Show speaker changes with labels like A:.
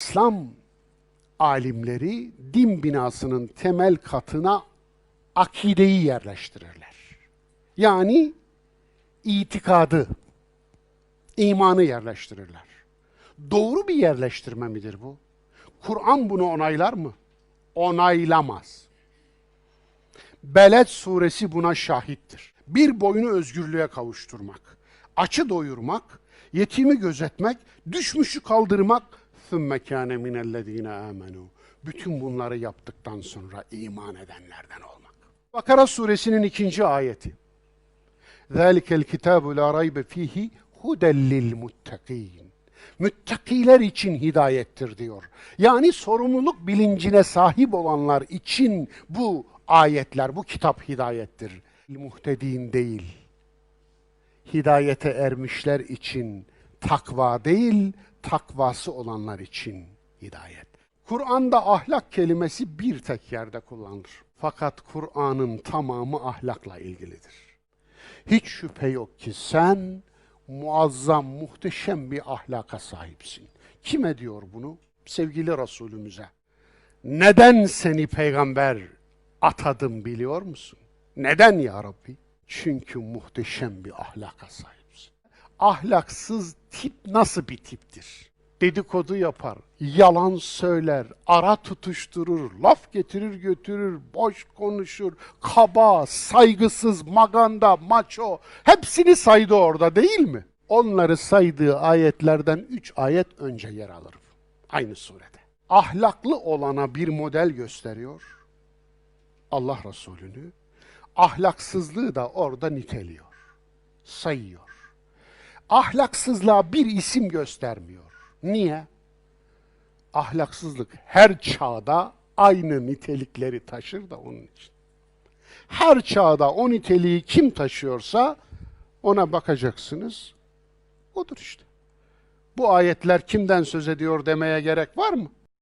A: İslam alimleri din binasının temel katına akideyi yerleştirirler. Yani itikadı, imanı yerleştirirler. Doğru bir yerleştirme midir bu? Kur'an bunu onaylar mı? Onaylamaz. Beled suresi buna şahittir. Bir boyunu özgürlüğe kavuşturmak, açı doyurmak, yetimi gözetmek, düşmüşü kaldırmak, ثُمَّ كَانَ مِنَ الَّذ۪ينَ آمَنُوا Bütün bunları yaptıktan sonra iman edenlerden olmak. Bakara suresinin ikinci ayeti. ذَٰلِكَ الْكِتَابُ لَا رَيْبَ ف۪يهِ هُدًى لِلْمُتَّقِينَ Müttakiler için hidayettir diyor. Yani sorumluluk bilincine sahip olanlar için bu ayetler, bu kitap hidayettir. Muhtedin değil. Hidayete ermişler için takva değil, takvası olanlar için hidayet. Kur'an'da ahlak kelimesi bir tek yerde kullanılır. Fakat Kur'an'ın tamamı ahlakla ilgilidir. Hiç şüphe yok ki sen muazzam, muhteşem bir ahlaka sahipsin. Kime diyor bunu? Sevgili Resulümüze. Neden seni peygamber atadım biliyor musun? Neden ya Rabbi? Çünkü muhteşem bir ahlaka sahipsin. Ahlaksız tip nasıl bir tiptir? Dedikodu yapar, yalan söyler, ara tutuşturur, laf getirir götürür, boş konuşur, kaba, saygısız, maganda, maço hepsini saydı orada değil mi? Onları saydığı ayetlerden üç ayet önce yer alır. Aynı surede. Ahlaklı olana bir model gösteriyor. Allah Resulü'nü ahlaksızlığı da orada niteliyor, sayıyor. Ahlaksızlığa bir isim göstermiyor. Niye? Ahlaksızlık her çağda aynı nitelikleri taşır da onun için. Her çağda o niteliği kim taşıyorsa ona bakacaksınız. Odur işte. Bu ayetler kimden söz ediyor demeye gerek var mı?